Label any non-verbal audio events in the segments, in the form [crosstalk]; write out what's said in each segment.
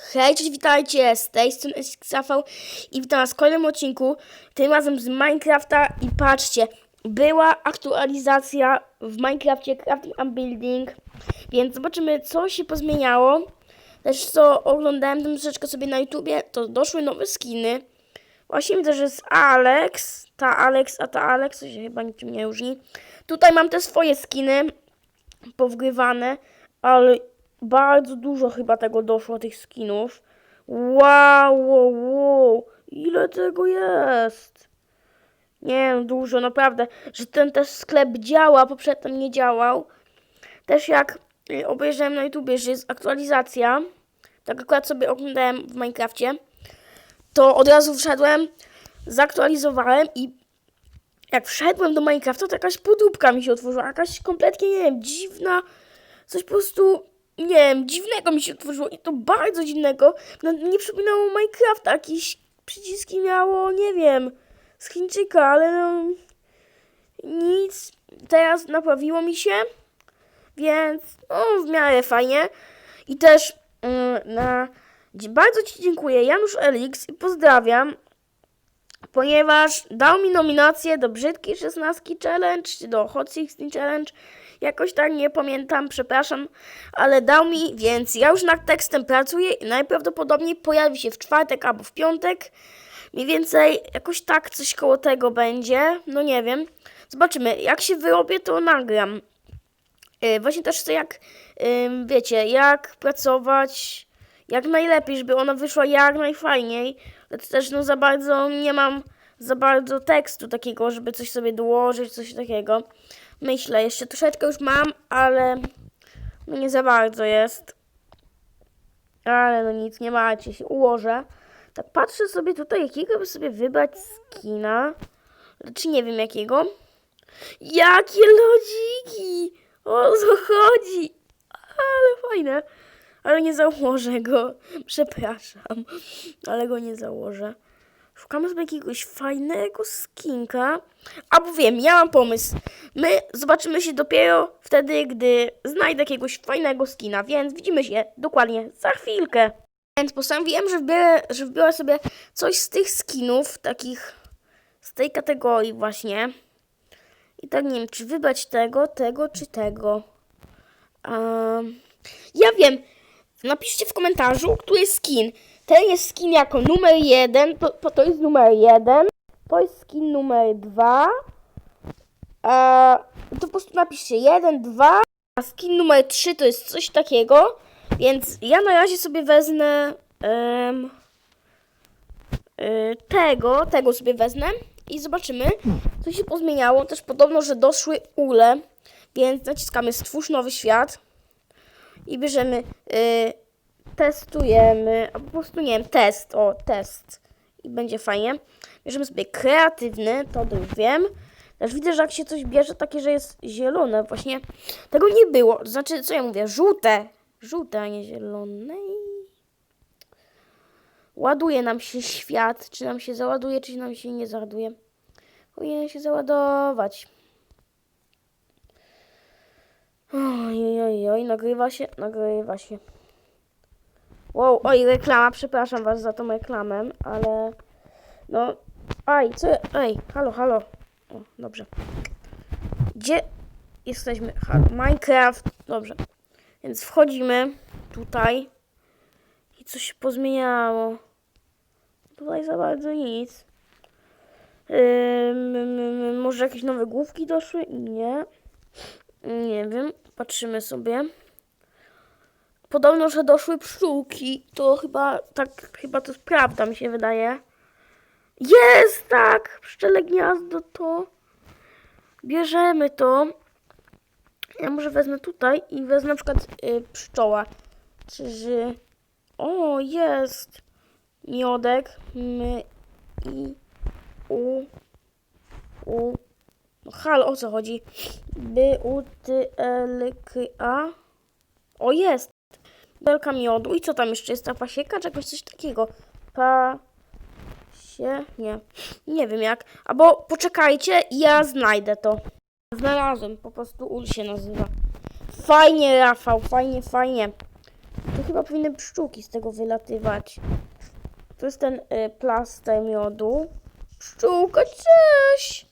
Hej, cześć, witajcie, z tej strony Rafał i witam was w kolejnym odcinku, tym razem z Minecrafta i patrzcie, była aktualizacja w Minecrafcie Crafting and Building, więc zobaczymy co się pozmieniało. Też co oglądałem tam troszeczkę sobie na YouTubie, to doszły nowe skiny. Właśnie widzę, że jest Alex, ta Alex, a ta Alex, to się chyba niczym nie różni. Tutaj mam te swoje skiny powgrywane, ale bardzo dużo chyba tego doszło, tych skinów. Wow, wow, wow, ile tego jest? Nie wiem, dużo, naprawdę, że ten też sklep działa, bo przedtem nie działał. Też jak y, obejrzałem na YouTubie, że jest aktualizacja, tak akurat sobie oglądałem w Minecrafcie, to od razu wszedłem, zaktualizowałem i jak wszedłem do Minecrafta, to jakaś podróbka mi się otworzyła, jakaś kompletnie, nie wiem, dziwna, coś po prostu, nie wiem, dziwnego mi się otworzyło i to bardzo dziwnego. No, nie przypominało Minecrafta, jakieś przyciski miało, nie wiem, z Chińczyka, ale no, nic. Teraz naprawiło mi się, więc no, w miarę fajnie. I też mm, na, bardzo Ci dziękuję, Janusz Elix, i pozdrawiam, ponieważ dał mi nominację do Brzydkiej 16 Challenge, do Hot 16 Challenge. Jakoś tak nie pamiętam, przepraszam, ale dał mi, więc ja już nad tekstem pracuję i najprawdopodobniej pojawi się w czwartek albo w piątek. Mniej więcej jakoś tak coś koło tego będzie. No nie wiem. Zobaczymy. Jak się wyrobię, to nagram. Yy, właśnie też chcę jak, yy, wiecie, jak pracować jak najlepiej, żeby ona wyszła jak najfajniej. Ale też no za bardzo nie mam za bardzo tekstu takiego, żeby coś sobie dołożyć, coś takiego. Myślę, jeszcze troszeczkę już mam, ale no nie za bardzo jest. Ale no nic, nie macie się, ułożę. Tak patrzę sobie tutaj, jakiego by sobie wybrać skina. Czy nie wiem jakiego. Jakie lodziki! O co chodzi? Ale fajne. Ale nie założę go. [laughs] Przepraszam, ale go nie założę. Szukamy sobie jakiegoś fajnego skinka. Albo wiem, ja mam pomysł. My zobaczymy się dopiero wtedy, gdy znajdę jakiegoś fajnego skina, więc widzimy się dokładnie za chwilkę. Więc postanowiłem, że wbiorę, że wbiorę sobie coś z tych skinów, takich z tej kategorii właśnie. I tak nie wiem, czy wybrać tego, tego, czy tego. Um, ja wiem. Napiszcie w komentarzu, który jest skin. Ten jest skin jako numer jeden, to, to, to jest numer jeden. To jest skin numer dwa. A, to po prostu napiszcie jeden, dwa. A skin numer trzy to jest coś takiego. Więc ja na razie sobie wezmę y, tego, tego sobie wezmę i zobaczymy, co się pozmieniało. Też podobno, że doszły ule, więc naciskamy stwórz nowy świat i bierzemy, y, testujemy, a po prostu nie wiem, test, o, test i będzie fajnie. Bierzemy sobie kreatywny, to już wiem. Też widzę, że jak się coś bierze takie, że jest zielone, właśnie tego nie było. Znaczy, co ja mówię, żółte, żółte, a nie zielone. Ładuje nam się świat, czy nam się załaduje, czy nam się nie załaduje. Powinien się załadować. Oj, oj, oj, nagrywa się, nagrywa się. Wow, oj, reklama, przepraszam was za tą reklamę, ale no, aj, co, ej, halo, halo. O, dobrze. Gdzie jesteśmy? Halo, Minecraft, dobrze. Więc wchodzimy tutaj i coś się pozmieniało. Tutaj za bardzo nic. Ym, może jakieś nowe główki doszły? Nie. Nie wiem, patrzymy sobie. Podobno, że doszły pszczółki. To chyba, tak, chyba to jest prawda, mi się wydaje. Jest, tak! Pszczele gniazdo to. Bierzemy to. Ja może wezmę tutaj i wezmę na przykład y, pszczoła. Czyży... O, jest! Miodek. My i u u no o co chodzi? By u ty l k a O, jest! Belka miodu. I co tam jeszcze jest? Ta pasieka czy jakoś coś takiego? Pa... się... Nie. Nie wiem jak. Albo poczekajcie, ja znajdę to. Znalazłem. Po prostu ul się nazywa. Fajnie, Rafał. Fajnie, fajnie. Tu chyba powinny pszczółki z tego wylatywać. To jest ten y, plaster miodu. Pszczółka, cześć!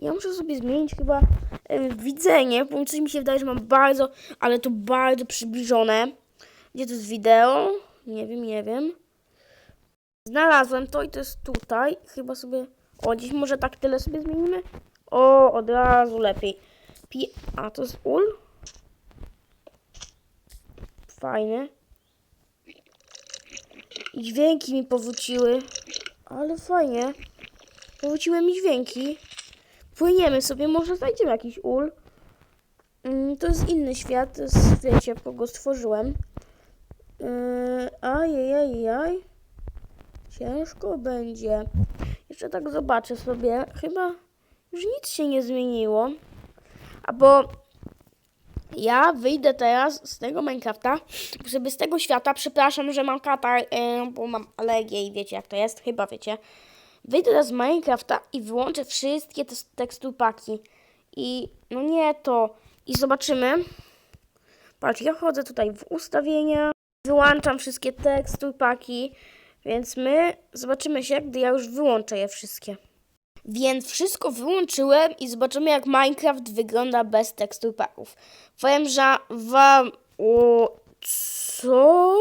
Ja muszę sobie zmienić chyba y, widzenie, bo coś mi się wydaje, że mam bardzo, ale to bardzo przybliżone. Gdzie to jest wideo? Nie wiem, nie wiem. Znalazłem to i to jest tutaj. Chyba sobie... O, dziś może tak tyle sobie zmienimy? O, od razu lepiej. Pi... A, to jest ul? Fajny. Dźwięki mi powróciły. Ale fajnie. Powróciły mi dźwięki. Płyniemy sobie, może znajdziemy jakiś ul. Mm, to jest inny świat, to jest, wiecie, po go stworzyłem. Yy, ajajajaj. Ciężko będzie. Jeszcze tak zobaczę sobie. Chyba już nic się nie zmieniło. A bo ja wyjdę teraz z tego Minecrafta, żeby z tego świata, przepraszam, że mam katar, yy, bo mam alergię i wiecie jak to jest, chyba wiecie. Wyjdę teraz z Minecrafta i wyłączę wszystkie te teksturpaki. I no nie to. I zobaczymy. Patrz, ja wchodzę tutaj w ustawienia, wyłączam wszystkie teksturpaki, więc my zobaczymy się, gdy ja już wyłączę je wszystkie. Więc wszystko wyłączyłem i zobaczymy, jak Minecraft wygląda bez teksturpaków. Powiem, że wam... O, co?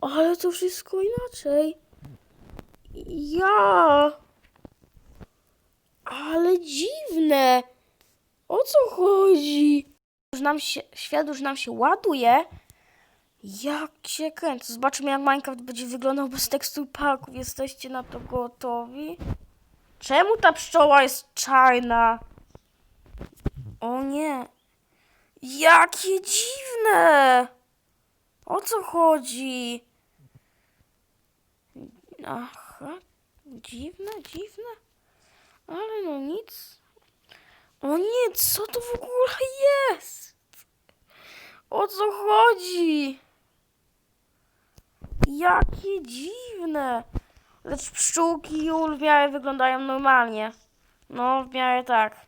Ale to wszystko inaczej. Ja. Ale dziwne. O co chodzi? Już nam się, świat już nam się ładuje. Jak się kręcę. Zobaczymy jak Minecraft będzie wyglądał bez tekstur parków. Jesteście na to gotowi? Czemu ta pszczoła jest czarna? O nie. Jakie dziwne. O co chodzi? Aha, dziwne, dziwne. Ale no nic. O nie, co to w ogóle jest? O co chodzi? Jakie dziwne. Lecz pszczółki Jul w miarę wyglądają normalnie. No, w miarę tak.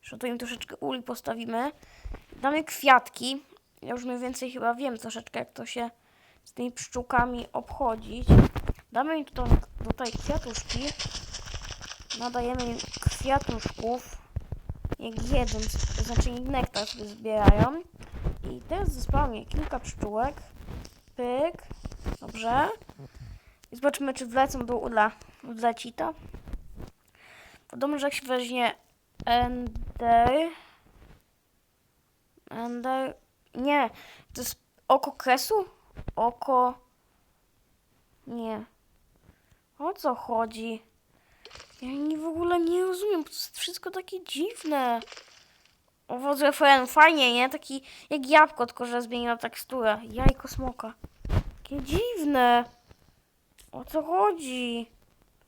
Jeszcze tu im troszeczkę uli postawimy. Damy kwiatki. Ja już mniej więcej chyba wiem troszeczkę, jak to się z tymi pszczółkami obchodzić. Damy im tutaj, tutaj kwiatuszki. Nadajemy im kwiatuszków. Jak jeden, znaczy nektar sobie zbierają. I teraz zespałam kilka pszczółek. Pyk. Dobrze. I zobaczymy, czy wlecą do ula. Wleci to. Podobno, że jak się weźmie Ender. Ender. Nie. To jest oko kresu? Oko. Nie. O co chodzi? Ja nie w ogóle nie rozumiem, to jest wszystko takie dziwne. Owoce FN, fajnie, nie? Taki jak jabłko, tylko że zmieniła teksturę. Jajko smoka. Takie dziwne. O co chodzi?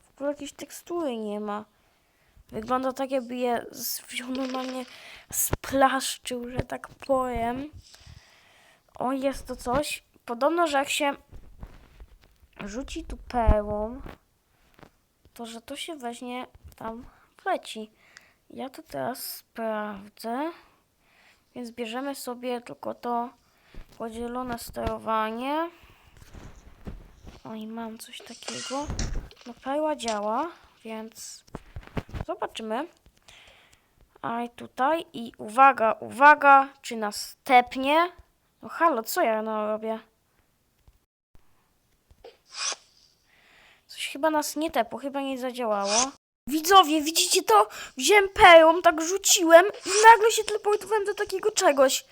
W ogóle jakiejś tekstury nie ma. Wygląda tak, jakby je wziął normalnie splaszczył, że tak powiem. O, jest to coś. Podobno, że jak się rzuci tu perłą, to że to się weźmie tam wleci. Ja to teraz sprawdzę. Więc bierzemy sobie tylko to podzielone sterowanie. O i mam coś takiego. No perła działa, więc zobaczymy. A i tutaj i uwaga, uwaga, czy nas tepnie? No halo, co ja robię? Coś chyba nas nie tepło, chyba nie zadziałało. Widzowie, widzicie to? Wziąłem perłą, tak rzuciłem i nagle się teleportowałem do takiego czegoś.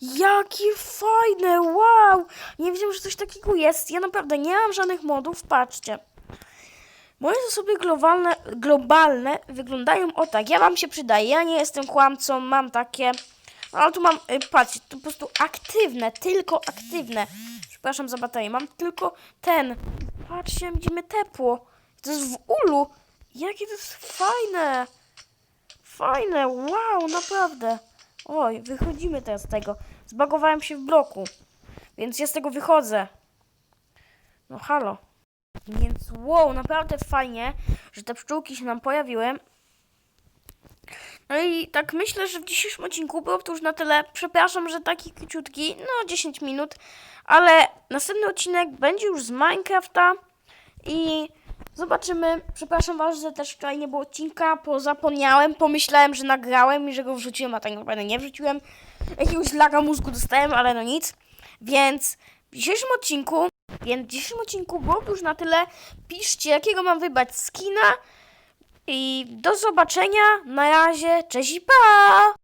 Jakie fajne, wow! Nie wiedziałem, że coś takiego jest. Ja naprawdę nie mam żadnych modów, patrzcie. Moje zasoby globalne, globalne wyglądają o tak. Ja wam się przydaję, ja nie jestem kłamcą, mam takie... No, ale tu mam, y, patrzcie, tu po prostu aktywne, tylko aktywne. Przepraszam za baterię, mam tylko ten. Patrzcie, widzimy tepło. To jest w ulu. Jakie to jest fajne. Fajne, wow, naprawdę. Oj, wychodzimy teraz z tego. Zbagowałem się w bloku, więc ja z tego wychodzę. No halo. Więc wow, naprawdę fajnie, że te pszczółki się nam pojawiły. No i tak myślę, że w dzisiejszym odcinku było to już na tyle. Przepraszam, że taki króciutki, no 10 minut, ale następny odcinek będzie już z Minecrafta i zobaczymy. Przepraszam Was, że też wczoraj nie było odcinka, bo zapomniałem, pomyślałem, że nagrałem i że go wrzuciłem, a tak naprawdę nie wrzuciłem. Jakiegoś laga mózgu dostałem, ale no nic. Więc w dzisiejszym odcinku, więc w dzisiejszym odcinku było już na tyle. Piszcie, jakiego mam wybrać skina. I do zobaczenia. Na razie. Cześć i pa!